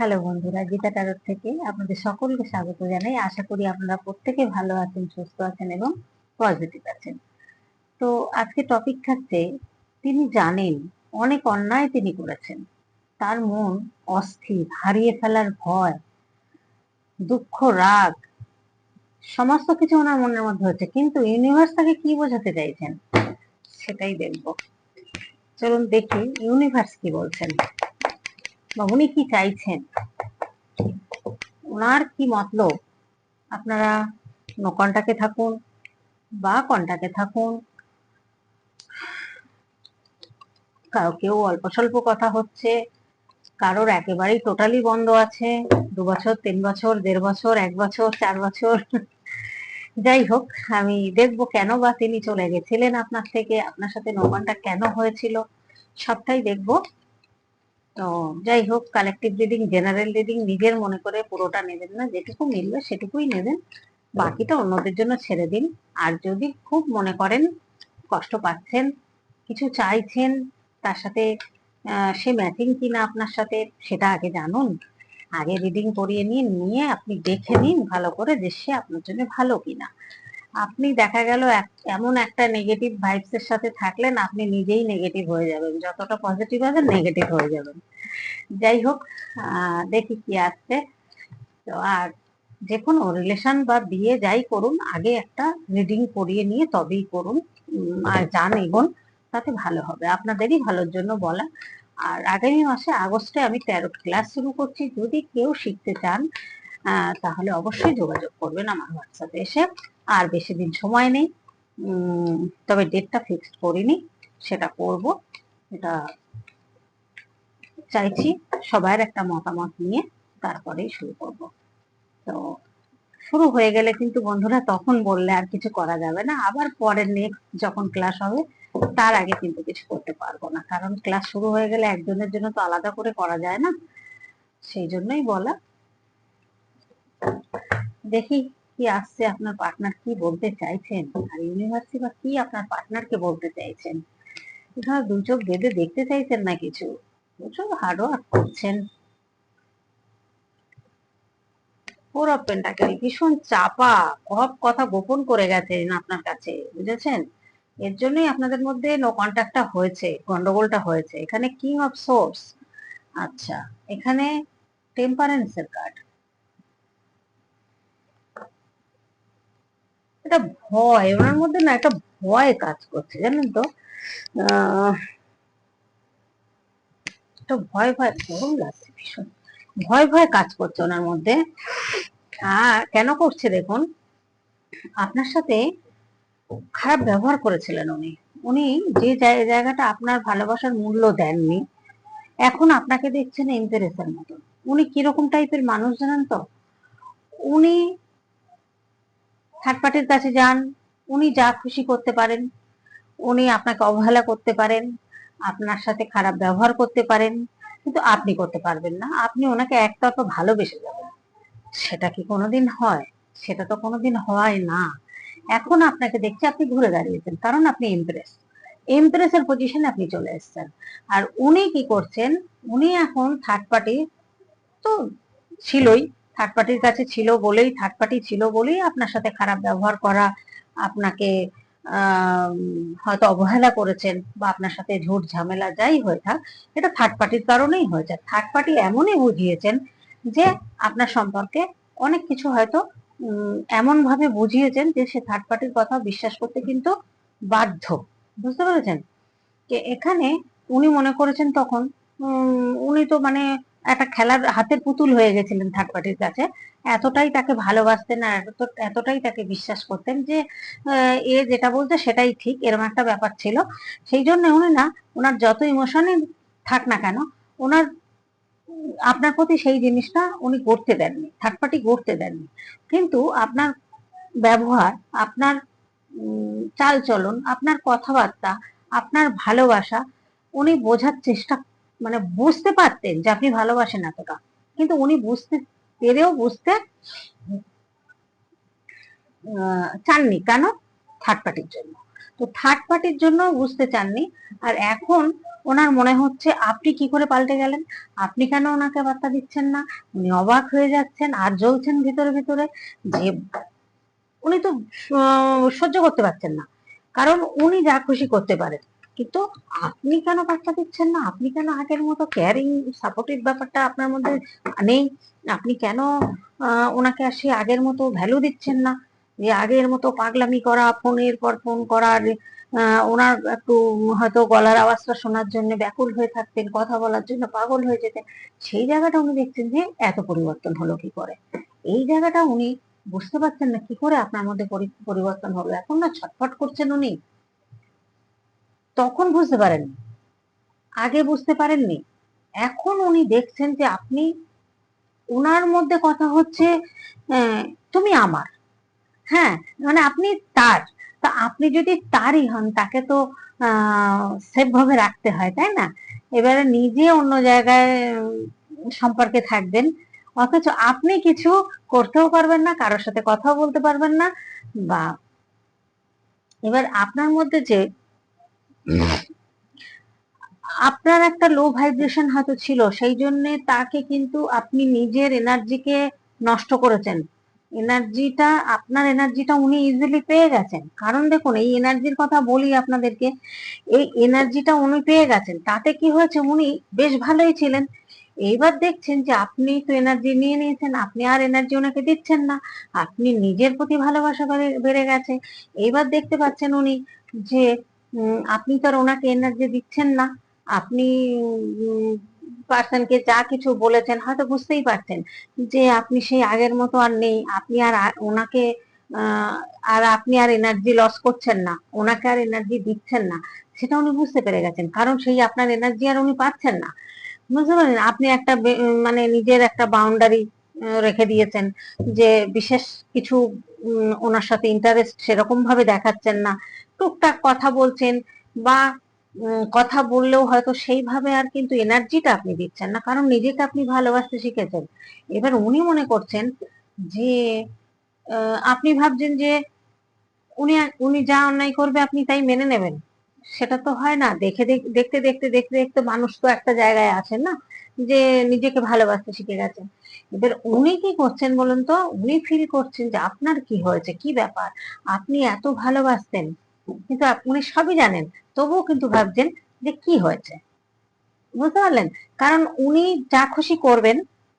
Hello বন্ধুরা, গীতা টারোর থেকে আপনাদের সকলকে স্বাগত জানাই। আশা করি আপনারা প্রত্যেকে ভালো আছেন, সুস্থ আছেন এবং পজিটিভ আছেন। তো আজকে টপিক থাকছে, তিনি জানেন, অনেক অন্যায় তিনি করেছেন। তার মন অস্থির, হারিয়ে ফেলার ভয়, দুঃখ, রাগ, সমস্ত কিছু ওনার মনের মধ্যে হচ্ছে। কিন্তু ইউনিভার্স তাকে কি বোঝাতে চাইছেন? সেটাই দেখব। চলুন দেখি ইউনিভার্স কি বলছেন। বা উনি কি চাইছেন? ওনার কি মতলব? আপনারা নো কন্টাক্টে থাকুন বা কন্টাক্টে থাকুন। কারও কেউ অল্প স্বল্প কথা হচ্ছে। কারোর একেবারেই টোটালি বন্ধ আছে। দু বছর, তিন বছর, দেড় বছর, এক বছর, চার বছর। যাই হোক, আমি দেখব কেন বা তিনি চলে গেছিলেন আপনার থেকে, আপনার সাথে নোমানটা কেন হয়েছিল, সবটাই দেখব। তো যাই হোক কালেকটিভ রিডিং জেনারেল রিডিং নিজের মনে করে পুরোটা নেবেন না, যেটুকু মিলবে সেটুকুই নেবেন। বাকিটা অন্যদের জন্য ছেড়ে দিন। আর যদি খুব মনে করেন, কষ্ট পাচ্ছেন, কিছু চাইছেন, তার সাথে সে ম্যাচিং কিনা আপনার সাথে, সেটা আগে জানুন। আগে রিডিং করিয়ে নিন, নিয়ে আপনি দেখে নিন ভালো করে যে সে আপনার জন্য ভালো কিনা। আপনি দেখা গেল এমন একটা নেগেটিভ ভাইবস এর সাথে থাকলেন, আপনি নিজেই নেগেটিভ হয়ে যাবেন। যতটা পজিটিভ হবেন নেগেটিভ হয়ে যাবেন। যাই হোক দেখি কি আসছে। তো আর যে কোনো রিলেশন বা বিয়ে যাই করুন, আগে একটা রিডিং করিয়ে নিয়ে তবেই করুন। আর যান এগোন তাতে ভালো হবে। আপনাদেরই ভালোর জন্য বলা। আর আগামী মাসে আগস্টে আমি ট্যারোট ক্লাস শুরু করছি। যদি কেউ শিখতে চান তাহলে অবশ্যই যোগাযোগ করবেন আমার হোয়াটসঅ্যাপে এসে। আর বেশি দিন সময় নেই। তবে ডেটটা ফিক্সড করিনি, সেটা করব। এটা চাইছি সবার একটা মতামত নিয়ে তারপরেই শুরু করব। তো শুরু হয়ে গেলে কিন্তু বন্ধুরা তখন বললে আর কিছু করা যাবে না। আবার পরের নেক্সট যখন ক্লাস হবে, তার আগে কিন্তু কিছু করতে পারব না। কারণ ক্লাস শুরু হয়ে গেলে একজনের জন্য তো আলাদা করে করা যায় না। সেই জন্যই বলা। দেখি কি আসছে আপনার পার্টনার কি বলতে চাইছেন? আর ইউনিভার্সিটি বা কি আপনার পার্টনারকে বলতে চাইছেন? এখানে দু চোখ বেঁধে দেখতে চাইছেন না কিছু? চোখ হার্ড ওয়ার্ক করছেন। ফোর অফ পেন্টাকেল ভীষণ চাপা। সব কথা গোপন করে গেছেন আপনার কাছে, বুঝেছেন? এর জন্যই আপনাদের মধ্যে নো কন্ট্যাক্টটা হয়েছে, গন্ডগোলটা হয়েছে। এখানে কিং অফ সোর্স আচ্ছা এখানে টেম্পারেন্সের কার্ড এটা ভয়, ওনার মধ্যে না একটা ভয় কাজ করছে, জানেন তো? একটা ভয় ভয়, গরম লাগছে ভীষণ। ভয় ভয় কাজ করছে ওনার মধ্যে। আর কেন করছে দেখুন, আপনার সাথে খারাপ ব্যবহার করেছিলেন উনি। উনি যে জায়গাটা আপনার ভালোবাসার মূল্য দেননি, এখন আপনাকে দেখছেন এমপ্রেসের মতো। উনি কীরকম টাইপের মানুষ জানেন তো? উনি থার্ড পার্টির কাছে যান, উনি যা খুশি করতে পারেন, উনি আপনাকে অবহেলা করতে পারেন, আপনার সাথে খারাপ ব্যবহার করতে পারেন, কিন্তু আপনি করতে পারবেন না। আপনি ওনাকে একতরফা ভালোবেসে যাবেন। সেটা কি কোনোদিন হয়? সেটা তো কোনোদিন হয় না। এখন আপনাকে দেখছি আপনি ঘুরে দাঁড়িয়েছেন, কারণ আপনি ইমপ্রেস ইমপ্রেসের পজিশনে আপনি চলে এসেছেন। আর উনি কি করছেন, উনি এখন থার্ড পার্টি তো ছিলই থার্ড পার্টির কাছে ছিল বলেই থার্ড পার্টি ছিল বলেই আপনার সাথে খারাপ ব্যবহার করা, আপনাকে হয়তো অবহেলা করেছেন বা আপনার সাথে ঝুট ঝামেলা যাই হয়ে থাক, এটা থার্ড পার্টির কারণেই হয়েছে। থার্ড পার্টি এমনই বুঝিয়েছেন যে আপনার সম্পর্কে অনেক কিছু হয়তো এমন ভাবে বুঝিয়েছেন যে সে থার্ড পার্টির কথা বিশ্বাস করতে কিন্তু বাধ্য। বুঝতে পেরেছেন? এখানে উনি মনে করেছেন তখন উনি তো মানে একটা খেলার হাতের পুতুল হয়ে গেছিলেন থার্ড পার্টির কাছে। এতটাই তাকে ভালোবাসতেন আর এত- এতটাই তাকে বিশ্বাস করতেন যে এ যেটা বলছে সেটাই ঠিক এরকম একটা ব্যাপার ছিল। সেই জন্য উনি না ওনার যত ইমোশনে থাক না কেন ওনার আপনার প্রতি সেই জিনিসটা উনি করতে দেননি থার্ড পার্টি করতে দেননি। কিন্তু আপনার ব্যবহার আপনার উম, চালচলন আপনার কথাবার্তা আপনার ভালোবাসা উনি বোঝার চেষ্টা মানে বুঝতে পারতেন যে আপনি ভালোবাসেন এতটা। কিন্তু উনি বুঝতে পেরেও বুঝতে চাননি। কেন? থার্ড পার্টির জন্য। তো থার্ড পার্টির জন্য বুঝতে চাননি। আর এখন ওনার মনে হচ্ছে, আপনি কি করে পাল্টে গেলেন? আপনি কেন ওনাকে বার্তা দিচ্ছেন না? উনি অবাক হয়ে যাচ্ছেন আর জ্বলছেন ভিতরে ভিতরে যে উনি তো সহ্য করতে পারছেন না। কারণ উনি যা খুশি করতে পারেন। কিন্তু আপনি কেন বার্তা দিচ্ছেন না? আপনি কেন আগের মতো কেয়ারিং সাপোর্টিভ ব্যাপারটা আপনার মধ্যে নেই? আপনি কেন ওনাকে আর সেই আগের মতো ভ্যালু দিচ্ছেন না? যে আগের মতো পাগলামি করা, ফোনের পর ফোন করার ওনার একটু হয়তো গলার আওয়াজটা শোনার জন্য ব্যাকুল হয়ে থাকতেন, কথা বলার জন্য পাগল হয়ে যেতেন। সেই জায়গাটা উনি দেখছেন যে এত পরিবর্তন হলো কি করে? এই জায়গাটা উনি বুঝতে পারছেন না কি করে আপনার মধ্যে পরিবর্তন হলো। এখন না ছটফট করছেন উনি। তখন বুঝতে পারেননি। আগে বুঝতে পারেননি। এখন উনি দেখছেন যে আপনি ওনার মধ্যে কথা হচ্ছে তুমি আমার। হ্যাঁ মানে আপনি তার। তা আপনি যদি তারই হন, তাকে তো সেফ ভাবে রাখতে হয়, তাই না? এবারে নিজে অন্য জায়গায় সম্পর্কে থাকবেন। অথচ আপনি কিছু করতেও পারবেন না, কারোর সাথে কথাও বলতে পারবেন না, বা এবার আপনার মধ্যে যে আপনার একটা লো ভাইব্রেশন হয়তো ছিল, সেই জন্য তাকে কিন্তু আপনি নিজের এনার্জিকে নষ্ট করেছেন। এনার্জিটা আপনার এনার্জিটা উনি ইজিলি পেয়ে গেছেন। কারণ দেখুন, এই এনার্জির কথা বলি আপনাদেরকে, এই এনার্জিটা উনি পেয়ে গেছেন। তাতে কি হয়েছে? উনি বেশ ভালোই ছিলেন। এইবার দেখছেন যে আপনি তো এনার্জি নিয়ে নিয়েছেন, আপনি আর এনার্জি ওনাকে দিচ্ছেন না। আপনি নিজের প্রতি ভালোবাসা বেড়ে- গেছে। এইবার দেখতে পাচ্ছেন উনি যে আপনি তো আর ওনাকে এনার্জি দিচ্ছেন না। আপনি পার্সনকে যা কিছু বলেছেন হয়তো বুঝতেই পারছেন যে আপনি সেই আগের মতো আর নেই। আপনি আর ওনাকে আর আপনি আর এনার্জি লস করছেন না। ওনাকে আর এনার্জি দিচ্ছেন না। সেটা উনি বুঝতে পেরে গেছেন। কারণ সেই আপনার এনার্জি আর উনি পাচ্ছেন না। বুঝতে পারলেন? আপনি একটা মানে নিজের একটা বাউন্ডারি রেখে দিয়েছেন যে বিশেষ কিছু ওনার সাথে ইন্টারেস্ট সেরকম ভাবে দেখাচ্ছেন না। টুকটাক কথা বলছেন বা কথা বললেও হয়তো সেইভাবে আর কিন্তু এনার্জিটা আপনি দিচ্ছেন না, কারণ নিজেকে আপনি ভালোবাসতে শিখেছেন। এবার উনি মনে করছেন যে আপনি ভাবছেন যে উনি উনি যা অন্যায় করবে আপনি তাই মেনে নেবেন। সেটা তো হয় না। দেখে দেখ- দেখতে দেখতে দেখতে দেখতে মানুষ তো একটা জায়গায় আছেন না, যে নিজেকে ভালোবাসতে শিখে গেছেন এবার উনি কি করছেন বলুন তো? উনি ফিল করছেন যে আপনার কি হয়েছে? কি ব্যাপার? আপনি এত ভালোবাসতেন, কিন্তু উনি সবই জানেন, তবুও কিন্তু ভাবছেন যে কি হয়েছে? বুঝতে পারলেন? কারণ উনি যা খুশি করবেন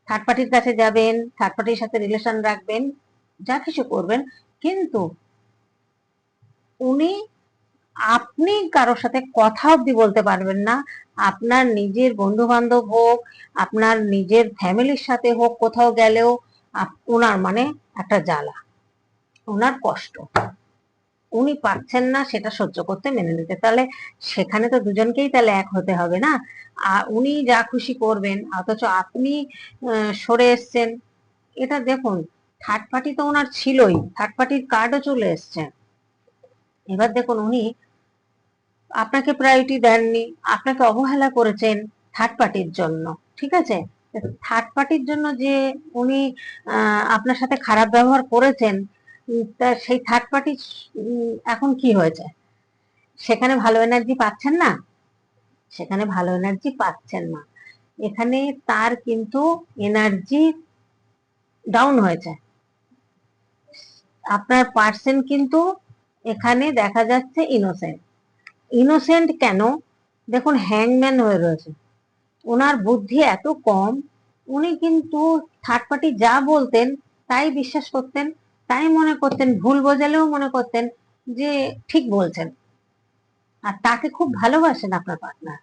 থার্ড পার্টির কাছে যাবেন থার্ড পার্টির সাথে রিলেশন রাখবেন, যা কিছু করবেন, কিন্তু উনি আপনি কারোর সাথে কথা অব্দি বলতে পারবেন না। আপনার নিজের বন্ধু বান্ধব হোক, আপনার নিজের ফ্যামিলির সাথে হোক, কোথাও গেলেও ওনার মানে একটা জ্বালা। ওনার কষ্ট। উনি পাচ্ছেন না সেটা সহ্য করতে, মেনে নিতে। তাহলে সেখানে তো দুজনকেই তাহলে এক হতে হবে না? আর উনি যা খুশি করবেন, অথচ আপনি সরে এসছেন। এটা দেখুন থার্ড পার্টি তো ওনার ছিলই। থার্ড পার্টির কার্ডও চলে এসছে। এবার দেখুন উনি আপনাকে প্রায়োরিটি দেননি, আপনাকে অবহেলা করেছেন থার্ড পার্টির জন্য, ঠিক আছে? থার্ড পার্টির জন্য যে উনি আপনার সাথে খারাপ ব্যবহার করেছেন তা সেই থার্ড পার্টি এখন কি হয়েছে? সেখানে ভালো এনার্জি পাচ্ছেন না? সেখানে ভালো এনার্জি পাচ্ছেন না। এখানে তার কিন্তু এনার্জি ডাউন হয়েছে। আপনার পার্সেন কিন্তু এখানে দেখা যাচ্ছে ইনোসেন্ট ইনোসেন্ট কেন? দেখুন হ্যাংম্যান হয়ে রয়েছে। ওনার বুদ্ধি এত কম, উনি কিন্তু থার্ড পার্টি যা বলতেন তাই বিশ্বাস করতেন, তাই মনে করতেন, ভুল বোঝালেও মনে করতেন যে ঠিক বলছেন। আর তাকে খুব ভালোবাসেন আপনার পার্টনার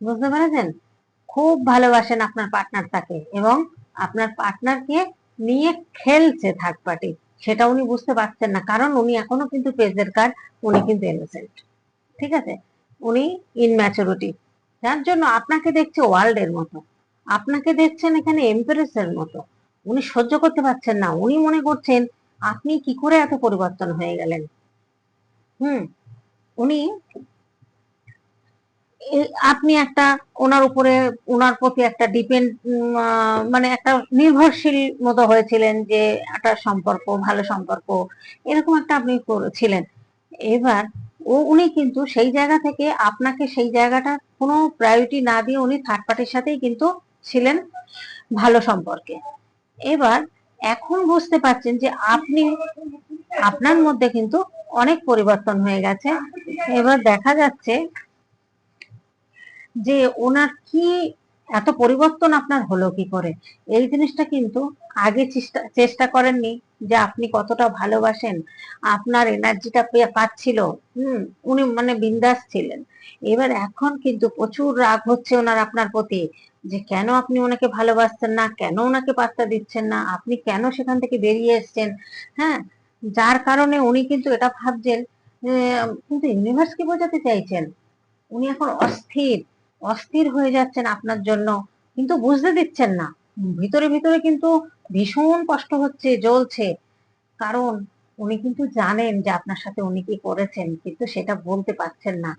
বুঝতে পেরেছেন? খুব ভালোবাসেন আপনার পার্টনার তাকে এবং আপনার পার্টনারকে নিয়ে খেলছে থার্ড পার্টি সেটা উনি বুঝতে পারছেন না। কারণ উনি এখনও কিন্তু পেজের কার্ড উনি কিন্তু ইনোসেন্ট ঠিক আছে? উনি ইনম্যাচুরিটি যার জন্য আপনাকে দেখছে ওয়ার্ল্ড এর মতো। আপনাকে দেখছেন এখানে এমপ্রেসের মতো। উনি সহ্য করতে পারছেন না। উনি মনে করছেন, আপনি কি করে এত পরিবর্তন হয়ে গেলেন? হুম? উনি আপনি একটা ওনার উপরে, ওনার প্রতি একটা ডিপেন্ড মানে একটা নির্ভরশীল মতো হয়েছিলেন যে একটা সম্পর্ক, ভালো সম্পর্ক, এরকম একটা আপনি করেছিলেন। এবার ও, উনি কিন্তু সেই জায়গা থেকে আপনাকে সেই জায়গাটা কোনো প্রায়োরিটি না দিয়ে উনি থার্ড পার্টির সাথেই কিন্তু ছিলেন ভালো সম্পর্কে। এবার এখন বুঝতে পারছেন যে আপনি, আপনার মধ্যে কিন্তু অনেক পরিবর্তন হয়ে গেছে। এবার দেখা যাচ্ছে যে ওনার কি এত পরিবর্তন আপনার হলো কি করে? এই জিনিসটা কিন্তু আগে চেষ্টা চেষ্টা করেননি যে আপনি কতটা ভালোবাসেন, আপনার এনার্জিটা পেয়ে পাচ্ছিল। হুম, উনি মানে বিন্দাস ছিলেন। এবার এখন কিন্তু প্রচুর রাগ হচ্ছে ওনার, আপনার প্রতি যে কেন আপনি ওনাকে ভালোবাসছেন না? কেন ওনাকে পাত্তা দিচ্ছেন না? আপনি কেন সেখান থেকে বেরিয়ে এসছেন? হ্যাঁ যার কারণে উনি কিন্তু এটা ভাবছেন কিন্তু ইউনিভার্স কি বোঝাতে চাইছেন? উনি এখন অস্থির। অস্থির হয়ে যাচ্ছেন আপনার জন্য, কিন্তু বুঝতে দিচ্ছেন না। ভিতরে ভিতরে কিন্তু ভীষণ কষ্ট হচ্ছে, জ্বলছে। কারণ উনি কিন্তু জানেন যে আপনার সাথে উনি কি করেছেন, কিন্তু সেটা বলতে পারছেন না।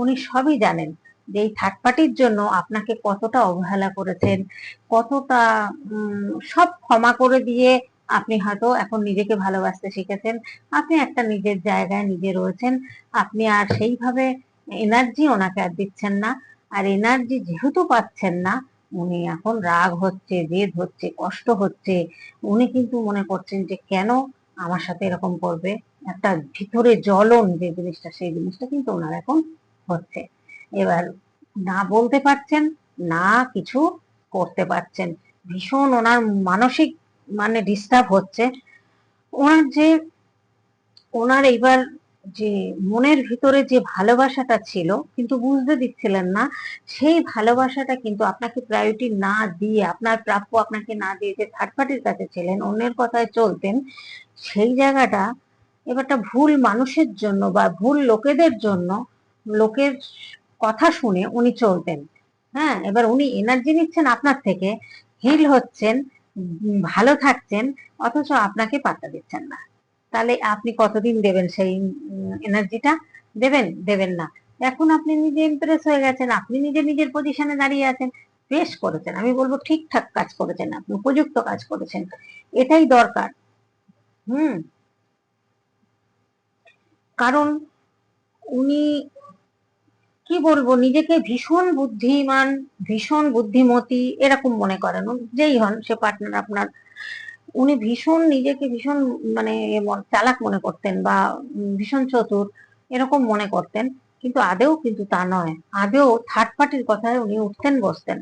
উনি সবই জানেন যে এই থার্ড পার্টির জন্য আপনাকে কতটা অবহেলা করেছেন, কতটা সব ক্ষমা করে দিয়ে আপনি হয়তো এখন নিজেকে ভালোবাসতে শিখেছেন। আপনি একটা নিজের জায়গায় নিজে রয়েছেন, আপনি আর সেইভাবে এনার্জি ওনাকে আর দিচ্ছেন না। আর এনার্জি যেহেতু পাচ্ছেন না, উনি এখন রাগ হচ্ছে, জেদ হচ্ছে, কষ্ট হচ্ছে, উনি কিন্তু মনে করছেন যে কেন আমার সাথে এরকম করবে? একটা ভিতরে জ্বলন যে জিনিসটা, সেই জিনিসটা কিন্তু ওনার এখন হচ্ছে। এবার না বলতে পারছেন, না কিছু করতে পারছেন। ভীষণ ওনার মানসিক মানে ডিস্টার্ব হচ্ছে। ওনার যে, ওনার এইবার যে মনের ভিতরে যে ভালোবাসাটা ছিল, কিন্তু বুঝতে দিচ্ছিলেন না, সেই ভালোবাসাটা কিন্তু আপনাকে প্রায়োরিটি না দিয়ে, আপনার প্রাপ্য আপনাকে না দিয়ে যে থার্ড পার্টির কাছে ছিলেন, অন্যের কথায় চলতেন, সেই জায়গাটা এবারটা ভুল মানুষের জন্য বা ভুল লোকেদের জন্য লোকের কথা শুনে উনি চলতেন। হ্যাঁ এবার উনি এনার্জি নিচ্ছেন আপনার থেকে হিল হচ্ছেন, ভালো থাকছেন, অথচ আপনাকে পাত্তা দিচ্ছেন না। তাহলে আপনি কতদিন দেবেন সেই এনার্জিটা দেবেন দেবেন না। এখন আপনি নিজে ইমপ্রেস হয়ে গেছেন, আপনি নিজে নিজের পজিশনে দাঁড়িয়ে আছেন, বেশ করেছেন। আমি বলব ঠিকঠাক কাজ করেছেন আপনি, উপযুক্ত কাজ করেছেন। এটাই দরকার। হুম। কারণ উনি, কি বলব, নিজেকে ভীষণ বুদ্ধিমান, ভীষণ বুদ্ধিমতী, এরকম মনে করেন। যেই হন, সে পার্টনার আপনার উনি ভীষণ নিজেকে ভীষণ মানে চালাক মনে করতেন বা ভীষণ চতুর এরকম মনে করতেন। কিন্তু আদেও কিন্তু তা নয়। আদেও থার্ড পার্টির কথায় উনি উঠতেন, বসতেন।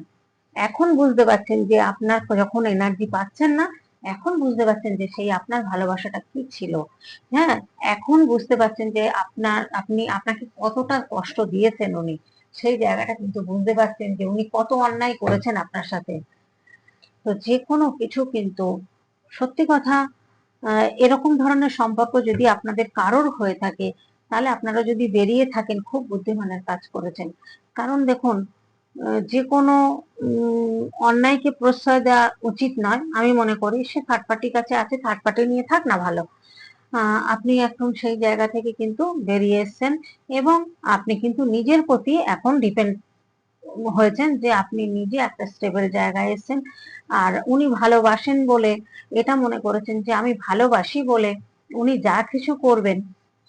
এখন বুঝতে পারছেন যে আপনার যখন এনার্জি পাচ্ছেন না, এখন বুঝতে পারছেন যে সেই আপনার ভালোবাসাটা কি ছিল। হ্যাঁ এখন বুঝতে পারছেন যে আপনার, আপনি, আপনাকে কতটা কষ্ট দিয়েছেন উনি। সেই জায়গাটা কিন্তু বুঝতে পারছেন যে উনি কত অন্যায় করেছেন আপনার সাথে। তো যে কোনো কিছু কিন্তু সত্যি কথা এরকম ধরনের সম্পর্ক যদি আপনাদের কারোর হয়ে থাকে, তাহলে আপনারা যদি বেরিয়ে থাকেন, খুব বুদ্ধিমানের কাজ করেছেন। কারণ দেখুন যে কোনো অন্যায়কে প্রশ্রয় দেওয়া উচিত নয়, আমি মনে করি। সে থার্ড পার্টির কাছে আছে থার্ড পার্টি নিয়ে থাক না ভালো। আপনি এখন সেই জায়গা থেকে কিন্তু বেরিয়ে এসছেন এবং আপনি কিন্তু নিজের প্রতি এখন ডিপেন্ড হয়েছেন যে আপনি নিজে একটা স্টেবল জায়গায় এসেছেন। আর উনি ভালোবাসেন বলে এটা মনে করেছেন যে আমি ভালোবাসি বলে উনি যা কিছু করবেন,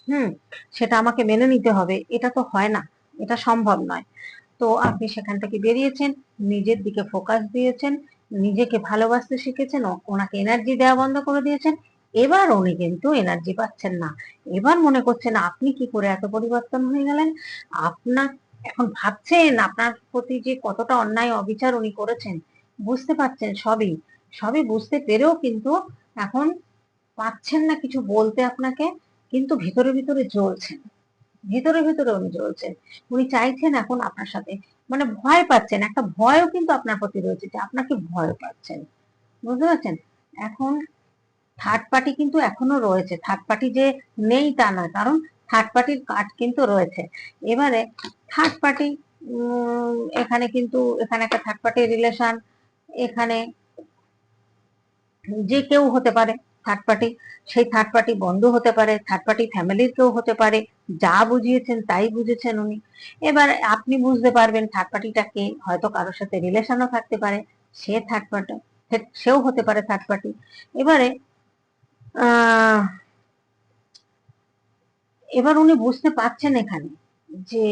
হুম, সেটা আমাকে মেনে নিতে হবে। এটা তো হয় না, এটা সম্ভব নয়। তো আপনি সেখান থেকে বেরিয়েছেন, নিজের দিকে ফোকাস দিয়েছেন, নিজেকে ভালোবাসতে শিখেছেন ওনাকে এনার্জি দেওয়া বন্ধ করে দিয়েছেন। এবার উনি কিন্তু এনার্জি পাচ্ছেন না। এবার মনে করছেন, আপনি কি করে এত পরিবর্তন হয়ে গেলেন? আপনার এখন ভাবছেন আপনার প্রতি যে কতটা অন্যায় অবিচার উনি করেছেন, বুঝতে পারছেন সবই। সবই বুঝতে পেরেও কিন্তু এখন পাচ্ছেন না কিছু বলতে আপনাকে, কিন্তু ভিতরে ভিতরে জ্বলছেন। ভিতরে ভিতরে উনি জ্বলছেন। উনি চাইছেন এখন আপনার সাথে মানে ভয় পাচ্ছেন, একটা ভয়ও কিন্তু আপনার প্রতি রয়েছে যে আপনাকে ভয় পাচ্ছেন। বুঝতে পারছেন? এখন থার্ড পার্টি কিন্তু এখনও রয়েছে। থার্ড পার্টি যে নেই তা নয়, কারণ থার্ড পার্টির কার্ড কিন্তু রয়েছে। এবারে থার্ড পার্টি এখানে কিন্তু, এখানে একটা থার্ড পার্টি রিলেশন এখানে যে কেউ হতে পারে থার্ড পার্টি সেই থার্ড পার্টি বন্ধু হতে পারে থার্ড পার্টি ফ্যামিলির কেউ হতে পারে, যা বুঝিয়েছেন তাই বুঝেছেন উনি। এবার আপনি বুঝতে পারবেন থার্ড পার্টিটা কে, হয়তো কারোর সাথে রিলেশনও থাকতে পারে, সে থার্ড পার্টি সেও হতে পারে থার্ড পার্টি এবারে, আহ এবার উনি বুঝতে পারছেন এখানে যে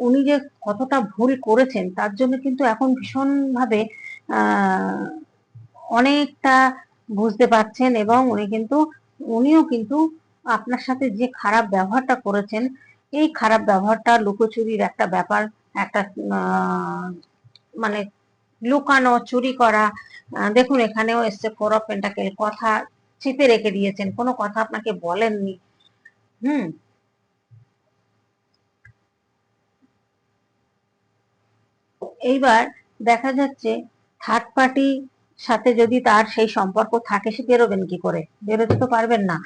উনি যে কতটা ভুল করেছেন, তার জন্য কিন্তু এখন ভীষণভাবে অনেকটা বুঝতে পারছেন এবং উনি কিন্তু, উনিও কিন্তু আপনার সাথে যে খারাপ ব্যবহারটা করেছেন, এই খারাপ ব্যবহারটা, লুকোচুরির একটা ব্যাপার, একটা মানে লুকানো, চুরি করা দেখুন এখানেও এসছে কথা চেপে রেখে দিয়েছেন, কোনো কথা আপনাকে বলেননি। হুম। এইবার দেখা যাচ্ছে থার্ড পার্টি সাথে যদি তার সেই সম্পর্ক থাকে, সে বেরোবেন কি করে? বেরোতে তো পারবেন না।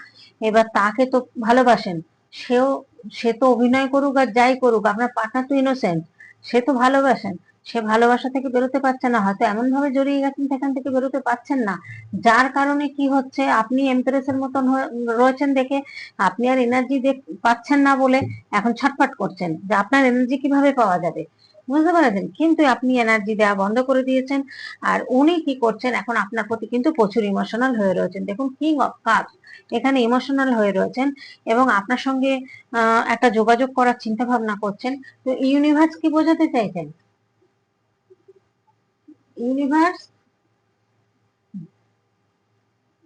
এবার তাকে তো ভালোবাসেন। সেও, সে তো অভিনয় করুক আর যাই করুক, আপনার পার্টনার তো ইনোসেন্ট সে তো ভালোবাসেন। সে ভালোবাসা থেকে বেরোতে পারছে না, হয়তো এমন ভাবে জড়িয়ে গেছেন সেখান থেকে বেরোতে পারছেন না। যার কারণে কি হচ্ছে, আপনি এমপ্রেসের মতন রয়েছেন দেখে আপনি আর এনার্জি পাচ্ছেন না বলে এখন ছটফট করছেন যে আপনার এনার্জি কীভাবে পাওয়া যাবে? বুঝতে পেরেছেন? কিন্তু আপনি এনার্জি দেওয়া বন্ধ করে দিয়েছেন আর উনি কি করছেন, এখন আপনার প্রতি কিন্তু প্রচুর ইমোশনাল হয়ে রয়েছেন। দেখুন কিং অফ কাপ এখানে ইমোশনাল হয়ে রয়েছেন এবং আপনার সঙ্গে একটা যোগাযোগ করার চিন্তা ভাবনা করছেন। তো ইউনিভার্স কি বোঝাতে চাইছেন? ইউনিভার্স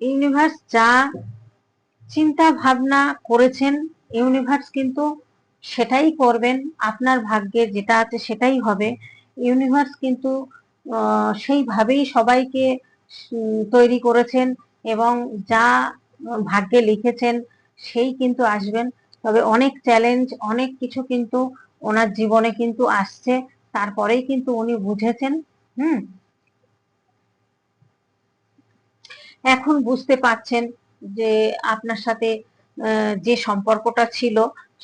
ইউনিভার্স যা চিন্তা ভাবনা করেছেন ইউনিভার্স কিন্তু সেটাই করবেন, আপনার ভাগ্যে যেটা আছে সেটাই হবে। ইউনিভার্স কিন্তু সেইভাবেই সবাইকে তৈরি করেছেন এবং যা ভাগ্যে লিখেছেন সেই কিন্তু আসবেন। তবে অনেক চ্যালেঞ্জ অনেক কিছু কিন্তু ওনার জীবনে কিন্তু আসছে। তারপরেই কিন্তু উনি বুঝেছেন, হুম? এখন বুঝতে পারছেন যে আপনার সাথে যে সম্পর্কটা ছিল,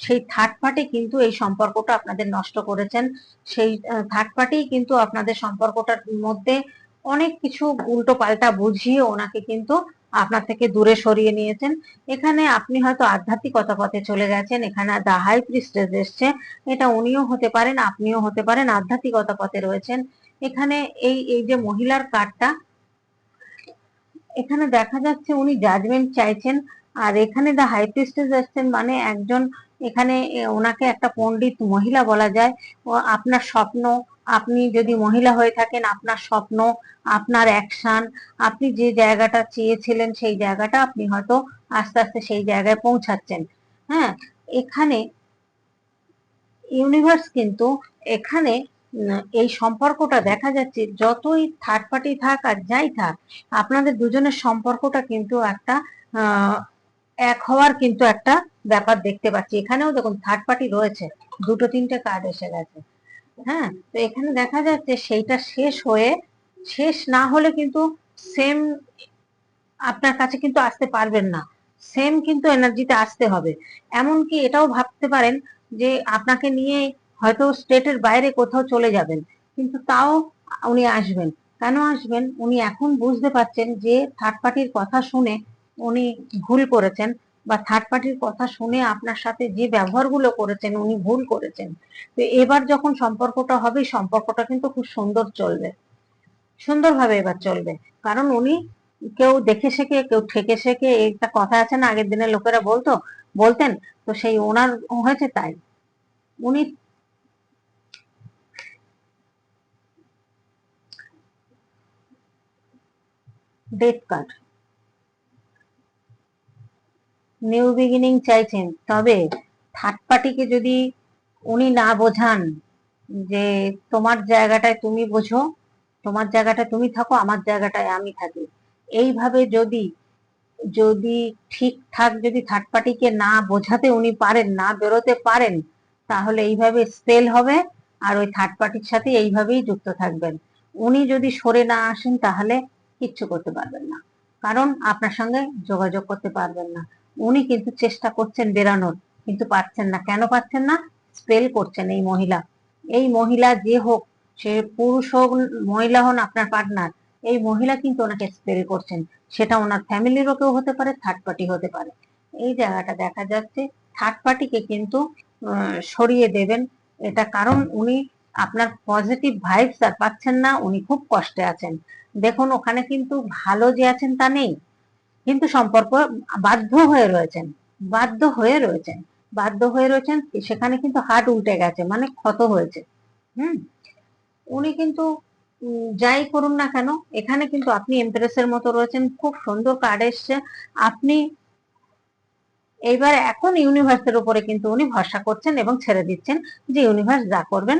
সেই থার্ড পার্টি কিন্তু এই সম্পর্কটা আপনাদের নষ্ট করেছেন। সেই থার্ড পার্টি কিন্তু আপনাদের সম্পর্কটার মধ্যে অনেক কিছু উল্টো পাল্টা বুঝিয়ে ওনাকে কিন্তু আপনার থেকে দূরে সরিয়ে নিয়েছেন। এখানে আপনি হয়তো আধ্যাত্মিকতা পথে চলে গেছেন, এখানে দা হাই প্রিস্টেস এসছে, এটা উনিও হতে পারেন, আপনিও হতে পারেন, আধ্যাত্মিকতা পথে রয়েছেন। এখানে এই এই যে মহিলার কার্ডটা এখানে দেখা যাচ্ছে উনি জাজমেন্ট চাইছেন, আর এখানে দা হাই প্রিস্টেস আসছেন মানে একজন এখানে ওনাকে একটা পণ্ডিত মহিলা বলা যায়। ও, আপনার স্বপ্ন, আপনি যদি মহিলা হয়ে থাকেন, আপনার স্বপ্ন, আপনার অ্যাকশন আপনি যে জায়গাটা চেয়েছিলেন সেই জায়গাটা আপনি হয়তো আস্তে আস্তে সেই জায়গায় পৌঁছাচ্ছেন। হ্যাঁ এখানে ইউনিভার্স কিন্তু এখানে এই সম্পর্কটা দেখা যাচ্ছে যতই থার্ড পার্টি থাক আর যাই থাক, আপনাদের দুজনের সম্পর্কটা কিন্তু একটা এক হওয়ার কিন্তু একটা ব্যাপার দেখতে পাচ্ছি। এখানেও দেখুন থার্ড পার্টি রয়েছে, দুটো তিনটে কার্ড এসে গেছে। হ্যাঁ তো এখানে দেখা যাচ্ছে সেইটা শেষ হয়ে, শেষ না হলে কিন্তু সেম আপনার কাছে কিন্তু আসতে পারবেন না। সেম কিন্তু এনার্জিতে আসতে হবে। এমনকি এটাও ভাবতে পারেন যে আপনাকে নিয়ে হয়তো স্টেটের বাইরে কোথাও চলে যাবেন, কিন্তু তাও উনি আসবেন। কেন আসবেন? উনি এখন বুঝতে পারছেন যে থার্ড পার্টির কথা শুনে উনি ভুল করেছেন বা থার্ড পার্টির কথা শুনে আপনার সাথে যে ব্যবহারগুলো করেছেন উনি ভুল করেছেন। তো এবার যখন সম্পর্কটা হবে, সম্পর্কটা কিন্তু খুব সুন্দর চলবে। সুন্দরভাবে এবার চলবে। কারণ উনি কেউ দেখে শেখে, কেউ ঠেকে শেখে, একটা কথা আছে না, আগের দিনের লোকেরা বলতো, বলতেন, তো সেই ওনার হয়েছে তাই। উনি ডেথ কার্ড নিউ বিগিনিং চাইছেন। তবে থার্ড পার্টিকে যদি উনি না বোঝান যে তোমার জায়গাটায় তুমি বোঝো, তোমার জায়গাটায় তুমি থাকো, আমার জায়গাটায় আমি থাকি। এইভাবে যদি যদি ঠিকঠাক যদি থার্ড পার্টিকে না বোঝাতে উনি পারেন, না বেরোতে পারেন, তাহলে এইভাবে স্পেল হবে আর ওই থার্ড পার্টির সাথে এইভাবেই যুক্ত থাকবেন। উনি যদি সরে না আসেন তাহলে কিচ্ছু করতে পারবেন না। কারণ আপনার সঙ্গে যোগাযোগ করতে পারবেন না। উনি কিন্তু চেষ্টা করছেন বেরানোর, কিন্তু পারছেন না। কেন পারছেন না? স্পেল করছেন এই মহিলা। এই মহিলা যে হোক, সে পুরুষ হোক, মহিলা হন আপনার পার্টনার, এই মহিলা কিন্তু ওনাকে স্পেল করছেন। সেটা ওনার ফ্যামিলিরও কেউ হতে পারে থার্ড পার্টি হতে পারে। এই জায়গাটা দেখা যাচ্ছে। থার্ড পার্টিকে কিন্তু সরিয়ে দেবেন। এটা কারণ উনি আপনার পজিটিভ ভাইবস আর পাচ্ছেন না, উনি খুব কষ্টে আছেন। দেখুন, ওখানে কিন্তু ভালো যে আছেন তা নেই, কিন্তু সম্পর্ক বাধ্য হয়ে রয়েছেন, বাধ্য হয়ে রয়েছেন, বাধ্য হয়ে রয়েছেন, সেখানে কিন্তু হাট উল্টে গেছে মানে ক্ষত হয়েছে, হুম? উনি কিন্তু যাই করুন না কেন, এখানে কিন্তু আপনি এমপ্রেসের মতো রয়েছেন, খুব সুন্দর কার্ড এসছে, আপনি এইবার এখন ইউনিভার্সের উপরে কিন্তু উনি ভরসা করছেন এবং ছেড়ে দিচ্ছেন যে ইউনিভার্স যা করবেন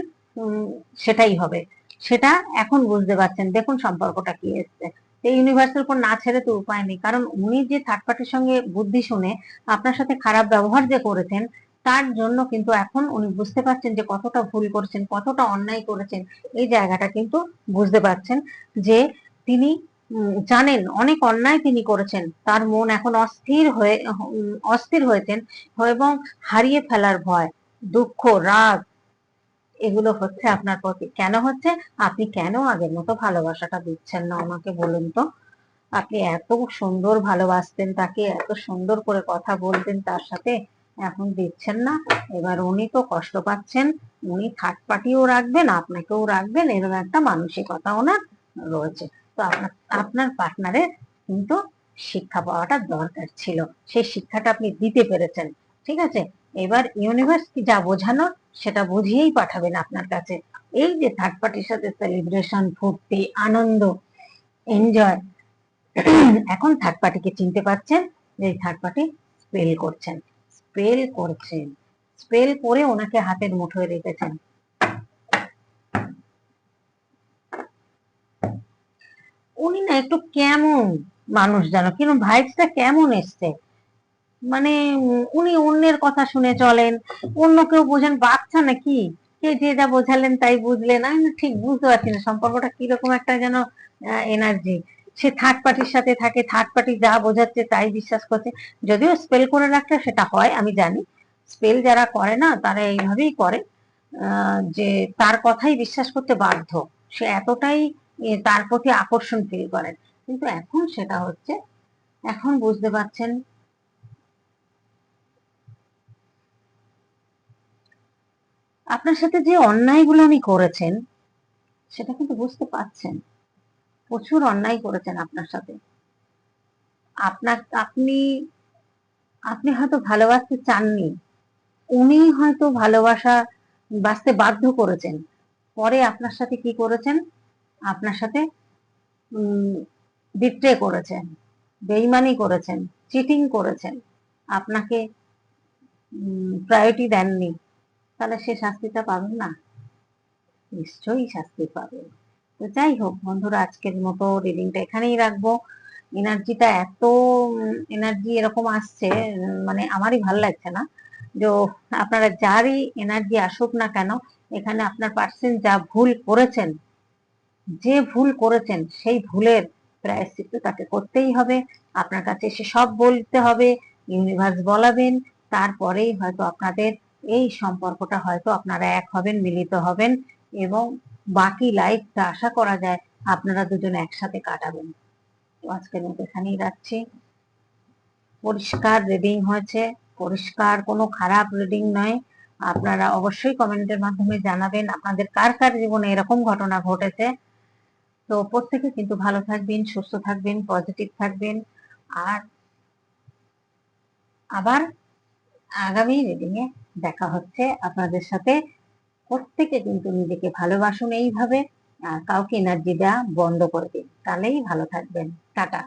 সেটাই হবে। সেটা এখন বুঝতে পারছেন। দেখুন সম্পর্কটা কি এসছে। এই ইউনিভার্সের উপর না ছেড়ে তো উপায় নেই। কারণ উনি যে থার্ড পার্টির সঙ্গে বুদ্ধি শুনে আপনার সাথে খারাপ ব্যবহার যে করেছেন, তার জন্য কিন্তু এখন উনি বুঝতে পারছেন যে কতটা ভুল করেছেন, কতটা অন্যায় করেছেন, এই জায়গাটা কিন্তু বুঝতে পারছেন যে তিনি জানেন অনেক অন্যায় তিনি করেছেন। তার মন এখন অস্থির হয়ে অস্থির হয়েছেন এবং হারিয়ে ফেলার ভয়, দুঃখ, রাগ এগুলো হচ্ছে আপনার প্রতি, কেন হচ্ছে? আপনি কেন আগের মতো ভালোবাসাটা দিচ্ছেন না আমাকে বলুন তো? আপনি এত সুন্দর ভালোবাসতেন তাকে, এত সুন্দর করে কথা বলতেন তার সাথে, এখন দিচ্ছেন না? এবার উনি তো কষ্ট পাচ্ছেন, উনি থার্ড পার্টিও রাখবেন, আপনাকেও রাখবেন, এরকম একটা মানসিকতা ওনার রয়েছে। তো আপনার আপনার পার্টনারের কিন্তু শিক্ষা পাওয়াটা দরকার ছিল, সেই শিক্ষাটা আপনি দিতে পেরেছেন, ঠিক আছে? এবার ইউনিভার্স কি যা বোঝানোর সেটা বুঝিয়েই পাঠাবেন আপনার কাছে। এই যে থার্ড পার্টির সাথে সেলিব্রেশন ফুর্তি, আনন্দ এনজয় এখন থার্ড পার্টিকে চিনতে পারছেন যে থার্ড পার্টি স্পেল করছেন। স্পেল করছেন। স্পেল করে ওনাকে হাতের মুঠোয় রেখেছেন। উনি না একটু কেমন মানুষ জানো কিন্তু ভাইবসটা কেমন এসছে। মানে উনি অন্যের কথা শুনে চলেন, অন্য কেউ বোঝেন, বাচ্চা নাকি? কে যে যা বোঝালেন তাই বুঝলেন। আমি ঠিক, বুঝতে পারছি না, সম্পর্কটা কীরকম একটা যেন এনার্জি সে থার্ড পার্টির সাথে থাকে থার্ড পার্টি যা বোঝাচ্ছে তাই বিশ্বাস করছে। যদিও স্পেল করে রাখলে সেটা হয়, আমি জানি। স্পেল যারা করে না, তারা এইভাবেই করে যে তার কথাই বিশ্বাস করতে বাধ্য। সে এতটাই তার প্রতি আকর্ষণ ফিল করেন। কিন্তু এখন সেটা হচ্ছে, এখন বুঝতে পারছেন আপনার সাথে যে অন্যায়গুলো আমি করেছেন, সেটা কিন্তু বুঝতে পারছেন। প্রচুর অন্যায় করেছেন আপনার সাথে। আপনার, আপনি আপনি হয়তো ভালোবাসতে চাননি। উনি হয়তো ভালোবাসা বাঁচতে বাধ্য করেছেন। পরে আপনার সাথে কি করেছেন? আপনার সাথে বিট্রে করেছেন, বেইমানি করেছেন চিটিং করেছেন। আপনাকে প্রায়োরিটি দেননি। তাহলে সে শাস্তিটা পাবেন না। নিশ্চয়ই শাস্তি পাবেন। তো যাই হোক বন্ধুরা, আজকের মতো রিডিংটা এখানেই রাখব। এনার্জিটা এত এনার্জি এরকম আসছে মানে আমারই ভালো লাগছে না। যে আপনারা যারই এনার্জি আসুক না কেন, এখানে আপনার পার্সন যা ভুল করেছেন, যে ভুল করেছেন, সেই ভুলের প্রায়শ্চিত্ত তাকে করতেই হবে। আপনার কাছে এসে সব বলতে হবে ইউনিভার্স বলাবেন, তারপরেই হয়তো আপনাদের এই সম্পর্কটা হয়তো আপনারা এক হবেন, মিলিত হবেন এবং বাকি লাইফটা আশা করা যায় আপনারা দুজন একসাথে কাটাবেন। তো আজকের মতো এখানেই রাখছি। পরিষ্কার রিডিং হয়েছে। পরিষ্কার, কোনো খারাপ রিডিং নয়। আপনারা অবশ্যই কমেন্টের মাধ্যমে জানাবেন আপনাদের কার কার জীবনে এরকম ঘটনা ঘটেছে। তো প্রত্যেকে কিন্তু ভালো থাকবেন, সুস্থ থাকবেন পজিটিভ থাকবেন। আর আবার আগামী রিডিং এ দেখা হচ্ছে। আপনাদের সাথে প্রত্যেকে কিন্তু নিজেকে ভালোবাসুন এইভাবে। কাউকে এনার্জি দেওয়া বন্ধ করে দিন। তাহলেই ভালো থাকবেন। টাটা।